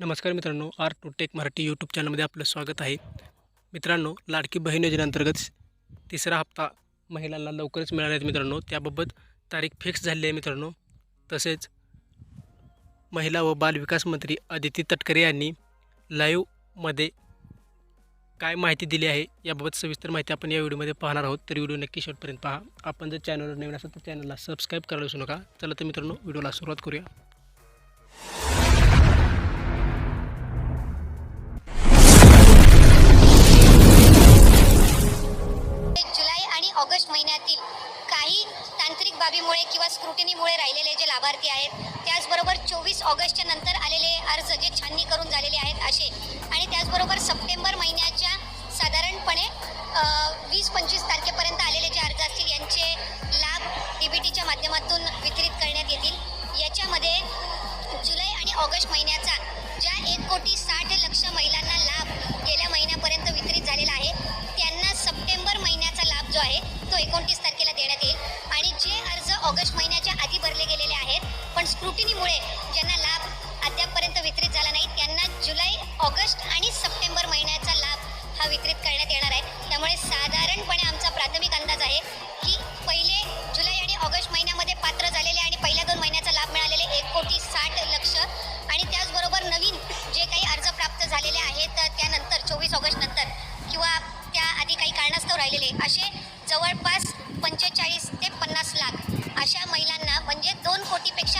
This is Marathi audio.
नमस्कार मित्रांनो R two tech Marathi YouTube चॅनलमध्ये आपलं स्वागत आहे. मित्रांनो लाडकी बहीण योजनेअंतर्गत तिसरा हप्ता महिलांना लवकरच मिळाला आहे मित्रांनो. त्याबाबत तारीख फिक्स झाली आहे मित्रांनो. तसेच महिला व बालविकास मंत्री अदिती तटकरे यांनी लाईव्हमध्ये काय माहिती दिली आहे याबाबत सविस्तर माहिती आपण या व्हिडिओमध्ये पाहणार आहोत. तर व्हिडिओ नक्की शेवटपर्यंत पहा. आपण जर चॅनलवर नवीन असाल तर चॅनलला सबस्क्राईब करायला विसरू नका. चला तर मित्रांनो व्हिडिओला सुरुवात करूया. बाबीमुळे किंवा स्क्रुटिनीमुळे राहिलेले जे लाभार्थी आहेत त्याचबरोबर चोवीस ऑगस्टच्या नंतर आलेले अर्ज जे छाननी करून झालेले आहेत असे. आणि त्याचबरोबर सप्टेंबर महिन्याच्या साधारणपणे वीस पंचवीस तारखेपर्यंत आलेले जे अर्ज असतील यांचे लाभ डी बी टीच्या माध्यमातून वितरित करण्यात येतील. याच्यामध्ये जुलै आणि ऑगस्ट महिन्याचा ज्या एक कोटी साठ लक्ष महिलांना लाभ गेल्या महिन्यापर्यंत वितरित झालेला आहे त्यांना सप्टेंबर महिन्याचा लाभ जो आहे तो एकोणतीस ऑगस्ट महिन्याच्या आधी भरले गेलेले आहेत. पण स्क्रुटिनीमुळे कोटीपेक्षा